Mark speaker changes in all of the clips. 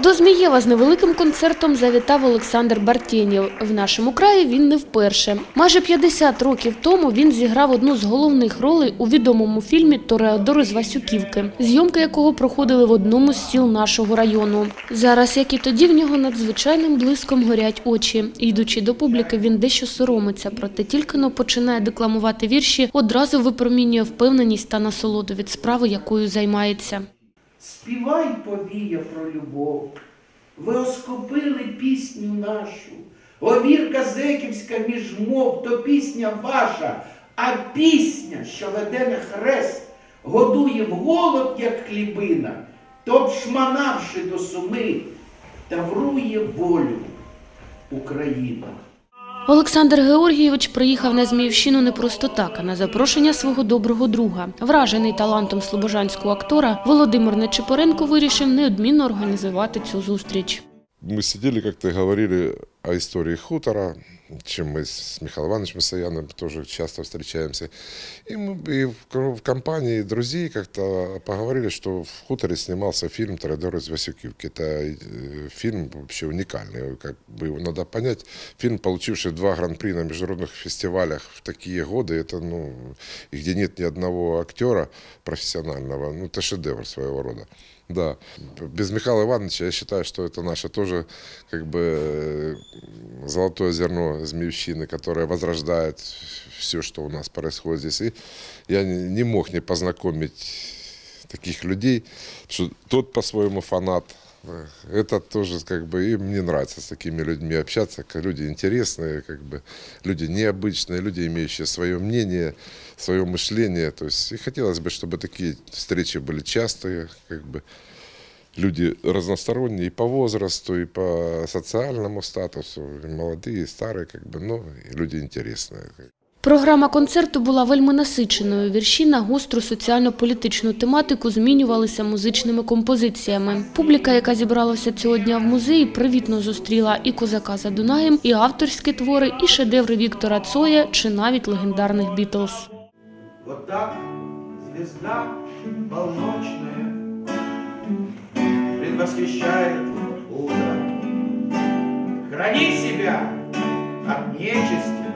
Speaker 1: До Змієва з невеликим концертом завітав Олександр Бартєнєв. В нашому краї він не вперше. Майже 50 років тому він зіграв одну з головних ролей у відомому фільмі Тореадор з Васюківки, зйомки якого проходили в одному з сіл нашого району. Зараз, як і тоді, в нього надзвичайним блиском горять очі. Йдучи до публіки, він дещо соромиться, проте тільки но починає декламувати вірші, одразу випромінює впевненість та насолоду від справи, якою займається.
Speaker 2: Співай повія про любов. Ви оскопили пісню нашу. Овірка зеківська між мов, то пісня ваша, а пісня, що веде на хрест, годує в голод, як хлібина, то обшманавши до суми, таврує волю Україна.
Speaker 1: Олександр Георгійович приїхав на Зміївщину не просто так, а на запрошення свого доброго друга. Вражений талантом слобожанського актора, Володимир Нечипоренко вирішив неодмінно організувати цю зустріч.
Speaker 3: Ми сиділи, як ти говорили о історії хутора, чем мы с Михаилом Ивановичем Саяном тоже часто встречаемся. И мы и в, в компании друзей как-то поговорили, что в хуторе снимался фильм «Торадор из Васюкивки». Это э, фильм вообще уникальный, как бы его надо понять. Фильм, получивший два гран-при на международных фестивалях в такие годы, это, ну, и где нет ни одного актера профессионального, ну, это шедевр своего рода. Да. Без Михаила Ивановича я считаю, что это наше тоже как бы э, золотое зерно змеевщины, которое возрождает все, что у нас происходит здесь. И я не мог не познакомить таких людей, что тот по-своему фанат. Это тоже как бы и мне нравится с такими людьми общаться. Люди интересные, как бы люди необычные, люди, имеющие свое мнение, свое мышление. То есть и хотелось бы, чтобы такие встречи были частые, как бы люди разносторонние и по возрасту, и по социальному статусу, и молодые, и старые, как бы, ну, и люди интересные.
Speaker 1: Програма концерту була вельми насиченою. Вірші на гостру соціально-політичну тематику змінювалися музичними композиціями. Публіка, яка зібралася цього дня в музеї, привітно зустріла і козака за Дунаєм, і авторські твори, і шедеври Віктора Цоя, чи навіть легендарних Бітлз.
Speaker 2: Вот так звезда полночная предвосхищает утро. Храни себя от нечисти,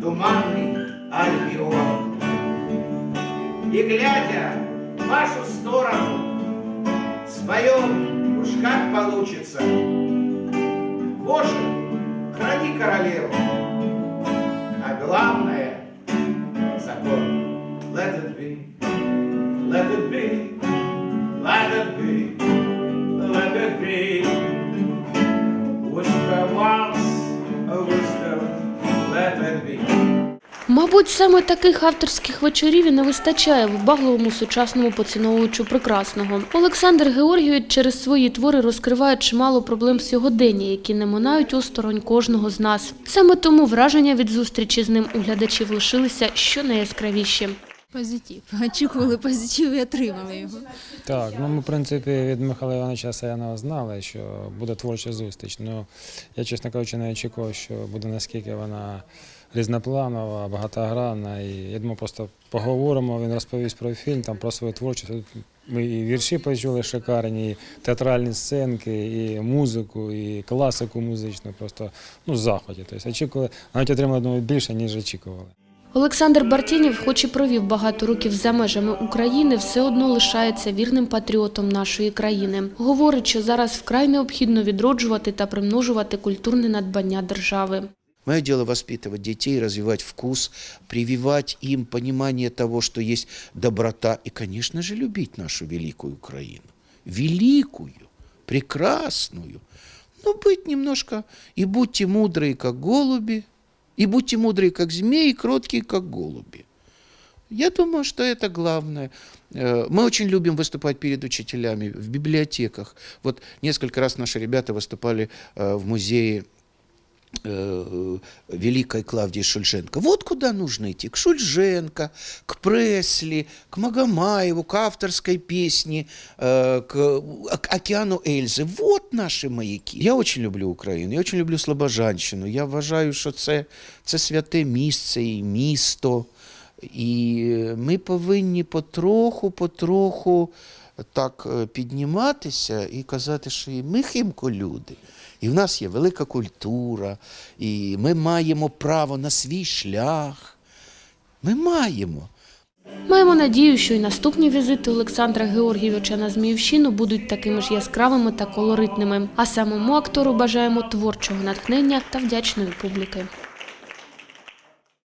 Speaker 2: туманный альбион. И глядя в вашу сторону, споем уж как получится. Боже, храни королеву, а главное —
Speaker 1: Мабуть, саме таких авторських вечорів і не вистачає вибагливому сучасному поціновувачу прекрасного. Олександр Георгійович через свої твори розкриває чимало проблем сьогодення, які не минають осторонь кожного з нас. Саме тому враження від зустрічі з ним у глядачів лишилися щонайяскравіші.
Speaker 4: Позитив. Очікували позитив і отримали його.
Speaker 5: Так, ну ми, в принципі, від Михайла Івановича Саянова знали, що буде творча зустріч. Ну, я, чесно кажучи, не очікував, що буде наскільки вона різнопланова, багатогранна. І я думаю, просто поговоримо, він розповість про фільм, там, про свою творчість. Ми і вірші почули шикарні, і театральні сценки, і музику, і класику музичну. Просто ну, в захваті. Тобто очікували, навіть отримали думаю, більше, ніж очікували.
Speaker 1: Олександр Бартєнєв, хоч і провів багато років за межами України, все одно лишається вірним патріотом нашої країни. Говорить, що зараз вкрай необхідно відроджувати та примножувати культурне надбання держави.
Speaker 6: Мое дело воспитывать детей, развивать вкус, прививать им понимание того, что есть доброта и, конечно же, любить нашу великую Украину. Великую, прекрасную. Но быть немножко... И будьте мудрые, как голуби, и будьте мудрые, как змеи, и кроткие, как голуби. Я думаю, что это главное. Э, Мы очень любим выступать перед учителями в библиотеках. Вот несколько раз наши ребята выступали э, в музее э, великой Клавдии Шульженко. Вот куда нужно идти. К Шульженко, к Пресли, к Магомаеву, к авторской песне, э, к, к океану Эльзы. Вот наши маяки. Я очень люблю Україну, я очень люблю Слобожанщину. Я вважаю, що це, це святе місце і місто. І ми повинні потроху, потроху так е, підніматися і казати, що і ми химко люди. І в нас є велика культура, і ми маємо право на свій шлях. Ми маємо.
Speaker 1: Маємо надію, що і наступні візити Олександра Георгійовича на Зміївщину будуть такими ж яскравими та колоритними. А самому актору бажаємо творчого натхнення та вдячної публіки.